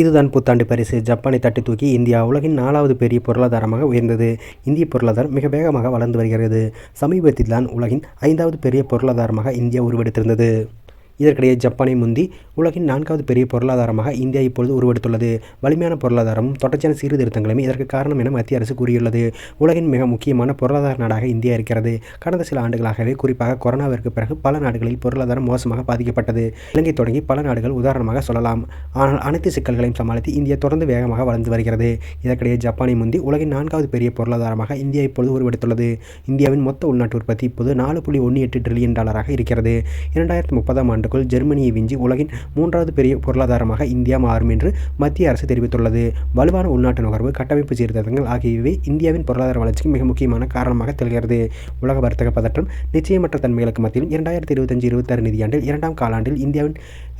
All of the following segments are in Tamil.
இதுதான் புத்தாண்டு பரிசு ஜப்பானை தட்டி தூக்கி இந்தியா உலகின் நாலாவது பெரிய பொருளாதாரமாக உயர்ந்தது. இந்திய பொருளாதாரம் மிக வேகமாக வளர்ந்து வருகிறது. சமீபத்தில் தான் உலகின் ஐந்தாவது பெரிய பொருளாதாரமாக இந்தியா உருவெடுத்திருந்தது. இதற்கிடையே ஜப்பானை முந்தி உலகின் நான்காவது பெரிய பொருளாதாரமாக இந்தியா இப்பொழுது உருவெடுத்துள்ளது. வலிமையான பொருளாதாரமும் தொடர்ச்சியான சீர்திருத்தங்களுமே இதற்கு காரணம் என மத்திய அரசு கூறியுள்ளது. உலகின் மிக முக்கியமான பொருளாதார நாடாக இந்தியா இருக்கிறது. கடந்த சில ஆண்டுகளாகவே குறிப்பாக கொரோனாவிற்கு பிறகு பல நாடுகளில் பொருளாதாரம் மோசமாக பாதிக்கப்பட்டது. இலங்கை தொடங்கி பல நாடுகள் உதாரணமாக சொல்லலாம். ஆனால் அனைத்து சிக்கல்களையும் சமாளித்து இந்தியா தொடர்ந்து வேகமாக வளர்ந்து வருகிறது. இதற்கிடையே ஜப்பானை முந்தி உலகின் நான்காவது பெரிய பொருளாதாரமாக இந்தியா இப்பொழுது உருவெடுத்துள்ளது. இந்தியாவின் மொத்த உள்நாட்டு உற்பத்தி இப்போது நாலு புள்ளி ஒன்று எட்டு ட்ரில்லியன் டாலராக இருக்கிறது. இரண்டாயிரத்தி முப்பதாம் ஆண்டு ஆண்டுக்குள் ஜெர்மனியை விஞ்சி உலகின் மூன்றாவது பெரிய பொருளாதாரமாக இந்தியா மாறும் என்று மத்திய அரசு தெரிவித்துள்ளது. வலுவான உள்நாட்டு நுகர்வு கட்டமைப்பு சீர்திருத்தங்கள் ஆகியவை இந்தியாவின் பொருளாதார வளர்ச்சிக்கு மிக முக்கியமான காரணமாக திகழ்கிறது. உலக வர்த்தக பதற்றம் நிச்சயமற்ற தன்மைகளுக்கு மத்தியிலும் இரண்டாயிரத்தி இருபத்தஞ்சு இருபத்தாறு நிதியாண்டில் இரண்டாம் காலாண்டில் இந்தியாவின்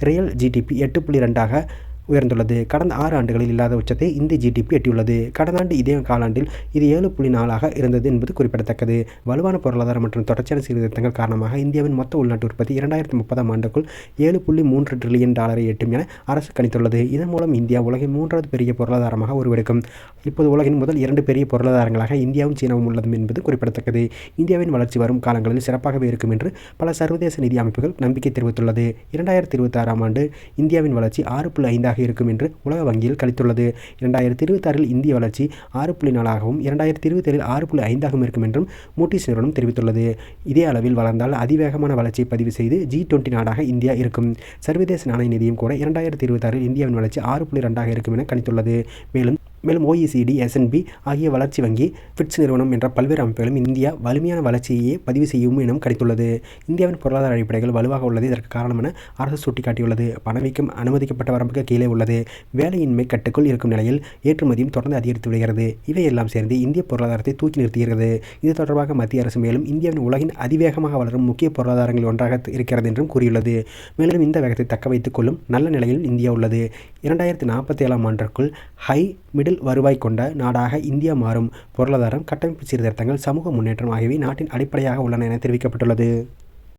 ரியல் ஜிடிபி எட்டு புள்ளி ரெண்டாக உயர்ந்துள்ளது. கடந்த ஆறு ஆண்டுகளில் இல்லாத உச்சத்தை இந்த ஜிடிபி எட்டியுள்ளது. கடந்த ஆண்டு இதே காலாண்டில் இது ஏழு புள்ளி நாலாக இருந்தது என்பது குறிப்பிடத்தக்கது. வலுவான பொருளாதாரம் மற்றும் தொடர்ச்சியான சீர்திருத்தங்கள் காரணமாக இந்தியாவின் மொத்த உள்நாட்டு உற்பத்தி இரண்டாயிரத்தி முப்பதாம் ஆண்டுக்குள் ஏழு புள்ளி மூன்று ட்ரில்லியன் டாலரை எட்டும் என அரசு கணித்துள்ளது. இதன் மூலம் இந்தியா உலகின் மூன்றாவது பெரிய பொருளாதாரமாக உருவெடுக்கும். இப்போது உலகின் முதல் இரண்டு பெரிய பொருளாதாரங்களாக இந்தியாவும் சீனாவும் உள்ளது என்பது குறிப்பிடத்தக்கது. இந்தியாவின் வளர்ச்சி வரும் காலங்களில் சிறப்பாகவே இருக்கும் என்று பல சர்வதேச நிதி அமைப்புகள் நம்பிக்கை தெரிவித்துள்ளது. இரண்டாயிரத்தி இருபத்தி ஆறாம் ஆண்டு இந்தியாவின் வளர்ச்சி ஆறு புள்ளி ஐந்தாக ஆக இருக்கும் என்று உலக வங்கியில் கணித்துள்ளது இரண்டாயிரத்தி இருபத்தாறில் இந்திய வளர்ச்சி ஆறு புள்ளி நாலாகவும் இரண்டாயிரத்தி இருபத்தேழில் ஆறு புள்ளி ஐந்தாகவும் இருக்கும் என்றும் மூட்டிஸ் நிறுவனம் தெரிவித்துள்ளது. இதே அளவில் வளர்ந்தால் அதிவேகமான வளர்ச்சியை பதிவு செய்து ஜி டுவெண்ட்டி நாடாக இந்தியா இருக்கும். சர்வதேச நாணய நிதியும் கூட இரண்டாயிரத்தி இருபத்தாறில் இந்தியாவின் வளர்ச்சி ஆறு புள்ளி ரெண்டாக இருக்கும் என கணித்துள்ளது. மேலும் மேலும் ஓஇசிடி எஸ்என்பி ஆகிய வளர்ச்சி வங்கி ஃபிட்ஸ் நிறுவனம் என்ற பல்வேறு அமைப்புகளும் இந்தியா வலிமையான வளர்ச்சியையே பதிவு செய்யும் எனும் கிடைத்துள்ளது. இந்தியாவின் பொருளாதார அடிப்படைகள் வலுவாக உள்ளது. இதற்கு காரணம் என அரசு சுட்டிக்காட்டியுள்ளது. பணவீக்கம் அனுமதிக்கப்பட்ட வரம்புக்கு கீழே உள்ளது. வேலையின்மை கட்டுக்குள் இருக்கும் நிலையில் ஏற்றுமதியும் தொடர்ந்து அதிகரித்து வருகிறது. இவையெல்லாம் சேர்ந்து இந்திய பொருளாதாரத்தை தூக்கி நிறுத்துகிறது. இது தொடர்பாக மத்திய அரசு மேலும் இந்தியாவின் உலகின் அதிவேகமாக வளரும் முக்கிய பொருளாதாரங்களில் ஒன்றாக இருக்கிறது என்றும் கூறியுள்ளது. மேலும் இந்த வேகத்தை தக்க வைத்துக் கொள்ளும் நல்ல நிலையில் இந்தியா உள்ளது. இரண்டாயிரத்தி நாற்பத்தி ஏழாம் ஆண்டிற்குள் ஹை மிடில் வருவாய் கொண்ட நாடாக இந்தியா மாறும். பொருளாதாரம் கட்டமைப்பு சீர்திருத்தங்கள் சமூக முன்னேற்றம் ஆகியவை நாட்டின் அடிப்படையாக உள்ளன என தெரிவிக்கப்பட்டுள்ளது.